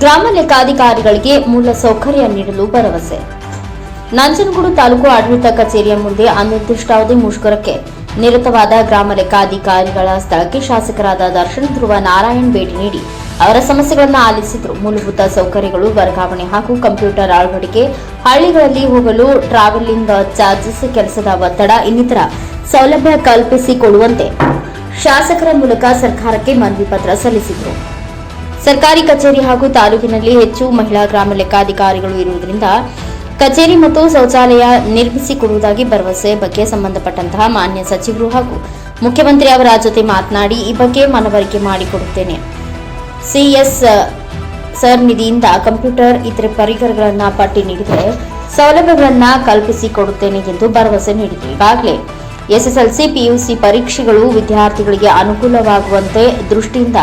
ಗ್ರಾಮ ಲೆಕ್ಕಾಧಿಕಾರಿಗಳಿಗೆ ಮೂಲ ಸೌಕರ್ಯ ನೀಡಲು ಭರವಸೆ. ನಂಜನಗೂಡು ತಾಲೂಕು ಆಡಳಿತ ಕಚೇರಿಯ ಮುಂದೆ ಅನಿರ್ದಿಷ್ಟಾವಧಿ ಮುಷ್ಕರಕ್ಕೆ ನಿರತವಾದ ಗ್ರಾಮ ಲೆಕ್ಕಾಧಿಕಾರಿಗಳ ಸ್ಥಳಕ್ಕೆ ಶಾಸಕರಾದ ದರ್ಶನ್ ಧ್ರುವ ನಾರಾಯಣ್ ಭೇಟಿ ನೀಡಿ ಅವರ ಸಮಸ್ಯೆಗಳನ್ನು ಆಲಿಸಿದ್ರು. ಮೂಲಭೂತ ಸೌಕರ್ಯಗಳು, ವರ್ಗಾವಣೆ ಹಾಗೂ ಕಂಪ್ಯೂಟರ್ ಅಳವಡಿಕೆ, ಹಳ್ಳಿಗಳಲ್ಲಿ ಹೋಗಲು ಟ್ರಾವೆಲಿಂಗ್ ಚಾರ್ಜಸ್, ಕೆಲಸದ ಒತ್ತಡ, ಇನ್ನಿತರ ಸೌಲಭ್ಯ ಕಲ್ಪಿಸಿಕೊಡುವಂತೆ ಶಾಸಕರ ಮೂಲಕ ಸರ್ಕಾರಕ್ಕೆ ಮನವಿ ಪತ್ರ ಸಲ್ಲಿಸಿದರು. ಸರ್ಕಾರಿ ಕಚೇರಿ ಹಾಗೂ ತಾಲೂಕಿನಲ್ಲಿ ಹೆಚ್ಚು ಮಹಿಳಾ ಗ್ರಾಮ ಲೆಕ್ಕಾಧಿಕಾರಿಗಳು ಇರುವುದರಿಂದ ಕಚೇರಿ ಮತ್ತು ಶೌಚಾಲಯ ನಿರ್ಮಿಸಿಕೊಡುವುದಾಗಿ ಭರವಸೆ ಬಗ್ಗೆ ಸಂಬಂಧಪಟ್ಟಂತಹ ಮಾನ್ಯ ಸಚಿವರು ಹಾಗೂ ಮುಖ್ಯಮಂತ್ರಿ ಅವರ ಜೊತೆ ಮಾತನಾಡಿ ಈ ಬಗ್ಗೆ ಮನವರಿಕೆ ಮಾಡಿಕೊಡುತ್ತೇನೆ. ಸಿಎಸ್, ಸರ್ ನಿಧಿಯಿಂದ ಕಂಪ್ಯೂಟರ್, ಇತರೆ ಪರಿಕರಗಳನ್ನು ಪಟ್ಟಿ ನೀಡಿದರೆ ಸೌಲಭ್ಯಗಳನ್ನ ಕಲ್ಪಿಸಿಕೊಡುತ್ತೇನೆ ಎಂದು ಭರವಸೆ ನೀಡಿದರು ಈಗಾಗಲೇ ಎಸ್ಎಸ್ಎಲ್ಸಿ, ಪಿಯುಸಿ ಪರೀಕ್ಷೆಗಳು ವಿದ್ಯಾರ್ಥಿಗಳಿಗೆ ಅನುಕೂಲವಾಗುವಂತೆ ದೃಷ್ಟಿಯಿಂದ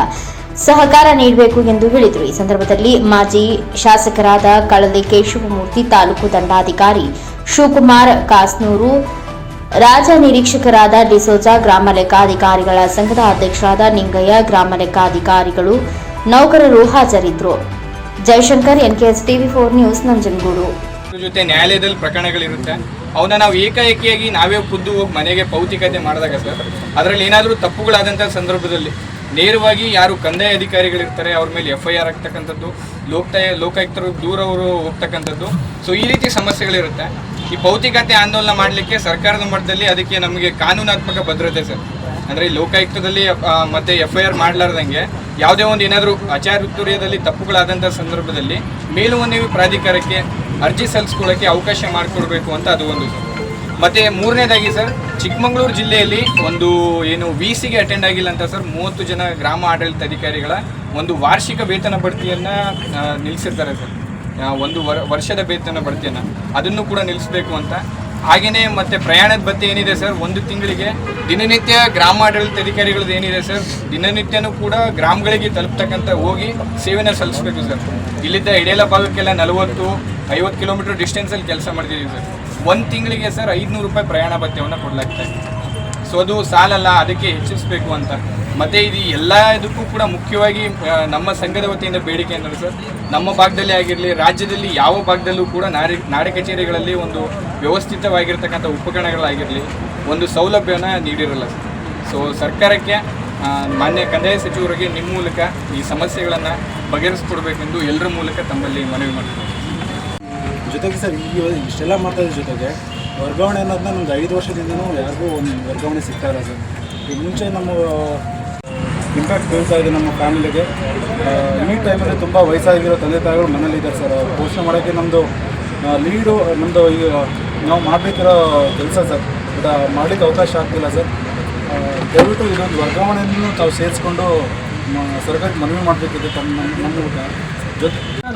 ಸಹಕಾರ ನೀಡಬೇಕು ಎಂದು ಹೇಳಿದರು. ಈ ಸಂದರ್ಭದಲ್ಲಿ ಮಾಜಿ ಶಾಸಕರಾದ ಕಳಲೆ ಕೇಶವಮೂರ್ತಿ ತಾಲೂಕು ದಂಡಾಧಿಕಾರಿ ಶಿವಕುಮಾರ್ ಕಾಸ್ನೂರು, ರಾಜ ನಿರೀಕ್ಷಕರಾದ ಡಿಸೋಜಾ ಗ್ರಾಮ ಲೆಕ್ಕಾಧಿಕಾರಿಗಳ ಸಂಘದ ಅಧ್ಯಕ್ಷರಾದ ನಿಂಗಯ್ಯ, ಗ್ರಾಮ ಲೆಕ್ಕಾಧಿಕಾರಿಗಳು, ನೌಕರರು ಹಾಜರಿದ್ದರು. Jayashankar NKS TV four news, Nanjangud. ಜೊತೆ ನ್ಯಾಯಾಲಯದಲ್ಲಿ ಪ್ರಕರಣಗಳಿರುತ್ತೆ. ಅವನ್ನ ನಾವು ಏಕಾಏಕಿಯಾಗಿ ನಾವೇ ಖುದ್ದು ಹೋಗಿ ಮನೆಗೆ ಭೌತಿಕತೆ ಮಾಡಿದಾಗ ಸರ್, ಅದರಲ್ಲಿ ಏನಾದರೂ ತಪ್ಪುಗಳಾದಂಥ ಸಂದರ್ಭದಲ್ಲಿ ನೇರವಾಗಿ ಯಾರು ಕಂದಾಯ ಅಧಿಕಾರಿಗಳಿರ್ತಾರೆ, ಅವ್ರ ಮೇಲೆ ಎಫ್ ಐ ಆರ್ ಆಗ್ತಕ್ಕಂಥದ್ದು ಲೋಕಾಯ ಲೋಕಾಯುಕ್ತರು ದೂರ ಅವರು ಹೋಗ್ತಕ್ಕಂಥದ್ದು. ಸೊ ಈ ರೀತಿ ಸಮಸ್ಯೆಗಳಿರುತ್ತೆ. ಈ ಭೌತಿಕತೆ ಆಂದೋಲನ ಮಾಡಲಿಕ್ಕೆ ಸರ್ಕಾರದ ಮಟ್ಟದಲ್ಲಿ ಅದಕ್ಕೆ ನಮಗೆ ಕಾನೂನಾತ್ಮಕ ಭದ್ರತೆ ಸರ್. ಅಂದರೆ ಈ ಲೋಕಾಯುಕ್ತದಲ್ಲಿ ಮತ್ತೆ ಎಫ್ ಐ ಆರ್ ಮಾಡಲಾರ್ದಂಗೆ ಯಾವುದೇ ಒಂದು ಏನಾದರೂ ಆಚಾರ್ಯದಲ್ಲಿ ತಪ್ಪುಗಳಾದಂಥ ಸಂದರ್ಭದಲ್ಲಿ ಮೇಲುಮನವಿ ಪ್ರಾಧಿಕಾರಕ್ಕೆ ಅರ್ಜಿ ಸಲ್ಲಿಸ್ಕೊಳ್ಳೋಕ್ಕೆ ಅವಕಾಶ ಮಾಡಿಕೊಡ್ಬೇಕು ಅಂತ ಅದು ಒಂದು ಮತ್ತೆ ಮೂರನೇದಾಗಿ ಸರ್, ಚಿಕ್ಕಮಗಳೂರು ಜಿಲ್ಲೆಯಲ್ಲಿ ಒಂದು ಏನು ವಿ ಸಿಗೆ ಅಟೆಂಡ್ ಆಗಿಲ್ಲ ಅಂತ ಸರ್, ಮೂವತ್ತು ಜನ ಗ್ರಾಮ ಆಡಳಿತ ಅಧಿಕಾರಿಗಳ ಒಂದು ವಾರ್ಷಿಕ ವೇತನ ಬಡ್ತಿಯನ್ನು ನಿಲ್ಲಿಸಿರ್ತಾರೆ ಸರ್. ಒಂದು ವರ್- ವರ್ಷದ ವೇತನ ಬಡ್ತಿಯನ್ನು ಅದನ್ನು ಕೂಡ ನಿಲ್ಲಿಸಬೇಕು ಅಂತ. ಹಾಗೆಯೇ ಮತ್ತೆ ಪ್ರಯಾಣದ ಭತ್ಯೆ ಏನಿದೆ ಸರ್, ಒಂದು ತಿಂಗಳಿಗೆ ದಿನನಿತ್ಯ ಗ್ರಾಮ ಆಡಳಿತ ಅಧಿಕಾರಿಗಳದ್ದು ಏನಿದೆ ಸರ್, ದಿನನಿತ್ಯನೂ ಕೂಡ ಗ್ರಾಮಗಳಿಗೆ ತಲುಪ್ತಕ್ಕಂಥ ಹೋಗಿ ಸೇವೆನ ಸಲ್ಲಿಸಬೇಕು ಸರ್. ಇಲ್ಲಿದ್ದ ಇಡೇಲ ಭಾಗಕ್ಕೆಲ್ಲ ನಲವತ್ತು ಐವತ್ತು ಕಿಲೋಮೀಟರ್ ಡಿಸ್ಟೆನ್ಸಲ್ಲಿ ಕೆಲಸ ಮಾಡ್ತಿದ್ದೀವಿ ಸರ್. ಒಂದು ತಿಂಗಳಿಗೆ ಸರ್ ಐದುನೂರು ರೂಪಾಯಿ ಪ್ರಯಾಣ ಭತ್ಯವನ್ನು ಕೊಡಲಾಗ್ತಾ ಇದೆ. ಸೊ ಅದು ಸಾಲಲ್ಲ, ಅದಕ್ಕೆ ಹೆಚ್ಚಿಸಬೇಕು ಅಂತ. ಮತ್ತು ಇದು ಎಲ್ಲ ಇದಕ್ಕೂ ಕೂಡ ಮುಖ್ಯವಾಗಿ ನಮ್ಮ ಸಂಘದ ವತಿಯಿಂದ ಬೇಡಿಕೆ ಅಂದರೆ ಸರ್, ನಮ್ಮ ಭಾಗದಲ್ಲಿ ಆಗಿರಲಿ, ರಾಜ್ಯದಲ್ಲಿ ಯಾವ ಭಾಗದಲ್ಲೂ ಕೂಡ ನಾರಿ, ನಾಡೆ ಕಚೇರಿಗಳಲ್ಲಿ ಒಂದು ವ್ಯವಸ್ಥಿತವಾಗಿರ್ತಕ್ಕಂಥ ಉಪಕರಣಗಳಾಗಿರಲಿ, ಒಂದು ಸೌಲಭ್ಯನ ನೀಡಿರಲ್ಲ ಸರ್. ಸೊ ಸರ್ಕಾರಕ್ಕೆ ಮಾನ್ಯ ಕಂದಾಯ ಸಚಿವರಿಗೆ ನಿಮ್ಮ ಮೂಲಕ ಈ ಸಮಸ್ಯೆಗಳನ್ನು ಬಗೆಹರಿಸ್ಕೊಡ್ಬೇಕೆಂದು ಎಲ್ಲರ ಮೂಲಕ ತಮ್ಮಲ್ಲಿ ಮನವಿ ಮಾಡ್ತೀನಿ ಜೊತೆಗೆ ಸರ್, ಈ ಇಷ್ಟೆಲ್ಲ ಮಾಡ್ತಾ ಇದ್ರ ಜೊತೆಗೆ, ವರ್ಗಾವಣೆ ಅನ್ನೋದನ್ನ ನಮ್ಗೆ ಐದು ವರ್ಷದಿಂದನೂ ಯಾರಿಗೂ ಒಂದು ವರ್ಗಾವಣೆ ಸಿಗ್ತಾ ಇಲ್ಲ ಸರ್. ಈ ಮುಂಚೆ ನಮ್ಮ ಇಂಪ್ಯಾಕ್ಟ್ ಬೀಳ್ತಾ ಇದೆ ನಮ್ಮ ಫ್ಯಾಮಿಲಿಗೆ ಈ ಟೈಮಲ್ಲಿ ತುಂಬ ವಯಸ್ಸಾಗಿರೋ ತಂದೆ ತಾಯಿಗಳು ಮನೇಲಿ ಇದ್ದಾರೆ ಸರ್. ಪೋಷಣೆ ಮಾಡೋಕ್ಕೆ ನಮ್ಮದು ಲೀಡು ನಮ್ಮದು ಈಗ ನಾವು ಮಾಡಬೇಕಿರೋ ಕೆಲಸ ಸರ್. ಬಟ್ ಮಾಡಲಿಕ್ಕೆ ಅವಕಾಶ ಆಗ್ತಿಲ್ಲ ಸರ್. ದಯವಿಟ್ಟು ಇದೊಂದು ವರ್ಗಾವಣೆಯನ್ನು ತಾವು ಸೇರಿಸ್ಕೊಂಡು ಸರ್ಕಾರಕ್ಕೆ ಮನವಿ ಮಾಡಬೇಕಿದೆ ತಮ್ಮ, ನಮ್ಮ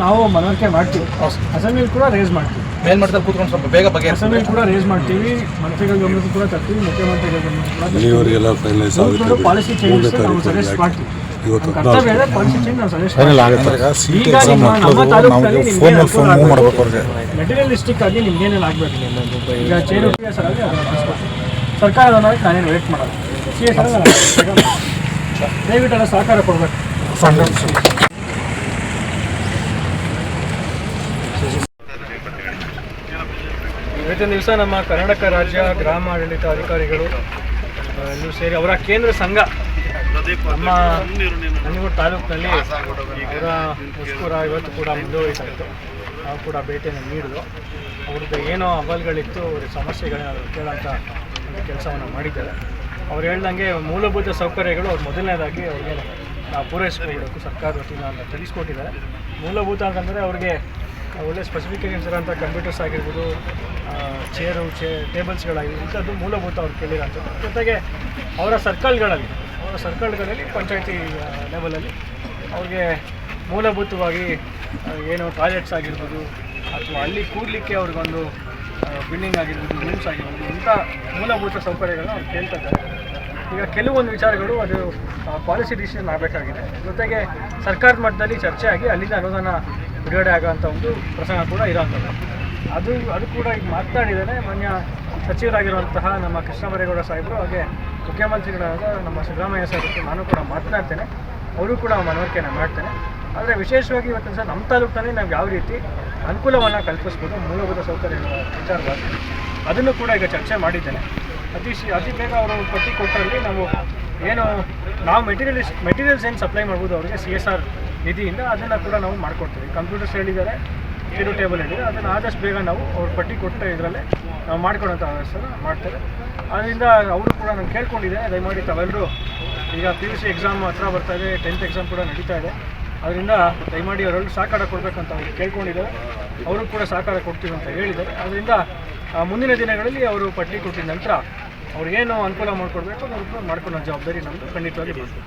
ನಾವು ಮನವರಿಕೆ ಮಾಡ್ತೀವಿ. ಅಸೆಂಬ್ಲಿ ಕೂಡ ರೇಸ್ ಮಾಡ್ತೀವಿ. ಮೇಲ್ಮಟ್ಟದಲ್ಲಿ ಕೂತ್ಕೊಂಡು ಸ್ವಲ್ಪ ಬೇಗ ಬಗ್ಗೆ ಅಸೆಂಬ್ಲಿ ಕೂಡ ರೇಸ್ ಮಾಡ್ತೀವಿ. ಮಂತ್ರಿಗಳ ಗಮನಕ್ಕೂ ಕೂಡ ತರ್ತೀವಿ. ಮುಖ್ಯಮಂತ್ರಿಗಳ ಪಾಲಿಸಿ ಚೇಂಜ್ ನಾವು ಸಜೆಸ್ಟ್ ಮಾಡ್ತೀವಿ. ಮೆಟೀರಿಯಲಿಸ್ಟಿಕ್ ಆಗಿ ನಿಮ್ಗೆ ಏನೇನು ಆಗಬೇಕು? ಈಗ ಚೇರು ಸಿ ಎಸ್ ಆಗಿ ಅದನ್ನ ಕಳಿಸ್ಬೇಕು. ಸರ್ಕಾರದ ಅನ್ನೋದಕ್ಕೆ ನಾನೇನು ವೇಟ್ ಮಾಡೋದು ಸಿ ಎಸ್ ದಯವಿಟ್ಟು ಎಲ್ಲ ಸಹಕಾರ ಕೊಡಬೇಕು. ಇವತ್ತಿನ ದಿವಸ ನಮ್ಮ ಕರ್ನಾಟಕ ರಾಜ್ಯ ಗ್ರಾಮ ಆಡಳಿತ ಅಧಿಕಾರಿಗಳು ನೀವು ಸೇರಿ ಅವರ ಕೇಂದ್ರ ಸಂಘ ನಮ್ಮ ನಂಜನಗೂಡು ತಾಲೂಕಿನಲ್ಲಿ ಅವರ ಇವತ್ತು ಕೂಡ ಮುಂದುವರಿತಾ ಇತ್ತು ನಾವು ಕೂಡ ಭೇಟಿಯನ್ನು ನೀಡಿದ್ರು ಅವ್ರದ್ದು ಏನೋ ಅಹವಾಲುಗಳಿತ್ತು ಅವ್ರ ಸಮಸ್ಯೆಗಳನ್ನ ಕೇಳೋಂಥ ಒಂದು ಕೆಲಸವನ್ನು ಮಾಡಿದ್ದಾರೆ. ಅವ್ರು ಹೇಳ್ದಂಗೆ ಮೂಲಭೂತ ಸೌಕರ್ಯಗಳು ಅವ್ರು ಮೊದಲನೇದಾಗಿ ಅವ್ರಿಗೆ ನಾವು ಪೂರೈಸ್ಕೊಳ್ಬೇಕು ಸರ್ಕಾರದ ವತಿಯಿಂದ ಅಂತ ತಿಳಿಸ್ಕೊಟ್ಟಿದ್ದಾರೆ. ಮೂಲಭೂತ ಅಂತಂದರೆ ಅವ್ರಿಗೆ ಒಳ್ಳೆ ಸ್ಪೆಸಿಫಿಕೇಷನ್ಸ್ ಇರೋಂಥ ಕಂಪ್ಯೂಟರ್ಸ್ ಆಗಿರ್ಬೋದು ಚೇರು ಚೇ ಟೇಬಲ್ಸ್ಗಳಾಗಿರ್ಬೋದು ಇಂಥದ್ದು ಮೂಲಭೂತ ಅವ್ರು ಕೇಳಿರೋಂಥದ್ದು ಜೊತೆಗೆ ಅವರ ಸರ್ಕಲ್ಗಳಲ್ಲಿ ಅವರ ಸರ್ಕಲ್ಗಳಲ್ಲಿ ಪಂಚಾಯತಿ ಲೆವೆಲಲ್ಲಿ ಅವ್ರಿಗೆ ಮೂಲಭೂತವಾಗಿ ಏನು ಟಾಯ್ಲೆಟ್ಸ್ ಆಗಿರ್ಬೋದು, ಅಥವಾ ಅಲ್ಲಿ ಕೂಡಲಿಕ್ಕೆ ಅವ್ರಿಗೊಂದು ಬಿಲ್ಡಿಂಗ್ ಆಗಿರ್ಬೋದು ರೂಮ್ಸ್ ಆಗಿರ್ಬೋದು, ಇಂಥ ಮೂಲಭೂತ ಸೌಕರ್ಯಗಳನ್ನ ಅವ್ರು ಕೇಳ್ತಾ ಈಗ ಕೆಲವೊಂದು ವಿಚಾರಗಳು ಅದು ಪಾಲಿಸಿ ಡಿಸಿಷನ್ ಆಗಬೇಕಾಗಿದೆ. ಜೊತೆಗೆ ಸರ್ಕಾರದ ಮಟ್ಟದಲ್ಲಿ ಚರ್ಚೆ ಆಗಿ ಅಲ್ಲಿಂದ ಅನುದಾನ ಬಿಡುಗಡೆ ಆಗೋವಂಥ ಒಂದು ಪ್ರಸಂಗ ಕೂಡ ಇರೋವಂಥದ್ದು ಅದು ಅದು ಕೂಡ ಈಗ ಮಾತನಾಡಿದ್ದೇನೆ ಮಾನ್ಯ ಸಚಿವರಾಗಿರುವಂತಹ ನಮ್ಮ ಕೃಷ್ಣ ಬರೇಗೌಡ ಸಾಹೇಬರು ಹಾಗೆ ಮುಖ್ಯಮಂತ್ರಿಗಳಾದ ನಮ್ಮ ಸಿದ್ದರಾಮಯ್ಯ ಸಾಹೇಬರು ನಾನು ಕೂಡ ಮಾತನಾಡ್ತೇನೆ. ಅವರು ಕೂಡ ಮನವರಿಕೆಯನ್ನು ಮಾಡ್ತೇನೆ. ಆದರೆ ವಿಶೇಷವಾಗಿ ಇವತ್ತಿನ ಸಹ ನಮ್ಮ ತಾಲೂಕಿನಲ್ಲಿ ನಾವು ಯಾವ ರೀತಿ ಅನುಕೂಲವನ್ನು ಕಲ್ಪಿಸ್ಬೋದು, ಮೂಲಭೂತ ಸೌಕರ್ಯಗಳ ವಿಚಾರವಾಗಿ, ಅದನ್ನು ಕೂಡ ಈಗ ಚರ್ಚೆ ಮಾಡಿದ್ದೇನೆ. ಅತಿ ಅತಿ ಬೇಗ ಅವರು ಪಟ್ಟಿ ಕೊಟ್ಟರಲ್ಲಿ ನಾವು ಏನು, ನಾವು ಮೆಟೀರಿಯಲ್ಸ್ ಮೆಟೀರಿಯಲ್ಸ್ ಏನು ಸಪ್ಲೈ ಮಾಡ್ಬೋದು, ಅವರಿಗೆ ಸಿ ಎಸ್ ಆರ್ ನಿಧಿಯಿಂದ ಅದನ್ನು ಕೂಡ ನಾವು ಮಾಡಿಕೊಡ್ತೀವಿ. ಕಂಪ್ಯೂಟರ್ಸ್ ಹೇಳಿದ್ದಾರೆ ಕಿರು ಟೇಬಲ್ ಹೇಳಿದ್ದಾರೆ ಅದನ್ನು ಆದಷ್ಟು ಬೇಗ ನಾವು ಅವ್ರ ಪಟ್ಟಿ ಕೊಟ್ಟ ಇದರಲ್ಲೇ ನಾವು ಮಾಡ್ಕೊಡೋಂಥ ವ್ಯವಸ್ಥೆನ ಮಾಡ್ತೇವೆ ಅದರಿಂದ ಅವರು ಕೂಡ ನಾನು ಕೇಳ್ಕೊಂಡಿದ್ದೆ ದಯಮಾಡಿ ತಾವೆಲ್ಲರೂ ಈಗ ಪಿ ಯು ಸಿ ಎಕ್ಸಾಮ್ ಹತ್ರ ಬರ್ತಾ ಇದೆ ಟೆಂತ್ ಎಕ್ಸಾಮ್ ಕೂಡ ನಡೀತಾ ಇದೆ. ಅದರಿಂದ ದಯಮಾಡಿ ಅವರೆಲ್ಲರೂ ಸಹಕಾರ ಕೊಡಬೇಕಂತ ಅವ್ರು ಕೇಳ್ಕೊಂಡಿದ್ದಾರೆ. ಅವರು ಕೂಡ ಸಹಕಾರ ಕೊಡ್ತೀವಿ ಅಂತ ಹೇಳಿದ್ದಾರೆ. ಅದರಿಂದ ಮುಂದಿನ ದಿನಗಳಲ್ಲಿ ಅವರು ಪಟ್ಟಿ ಕೊಟ್ಟಿದ ನಂತರ ಅವ್ರಿಗೇನು ಅನುಕೂಲ ಮಾಡಿಕೊಡ್ಬೇಕು ಅನುಕೂಲ ಮಾಡ್ಕೊಳ್ಳೋ ಜವಾಬ್ದಾರಿ ನಮ್ಮದು ಖಂಡಿತವಾಗಿ ಮಾಡ್ತೀವಿ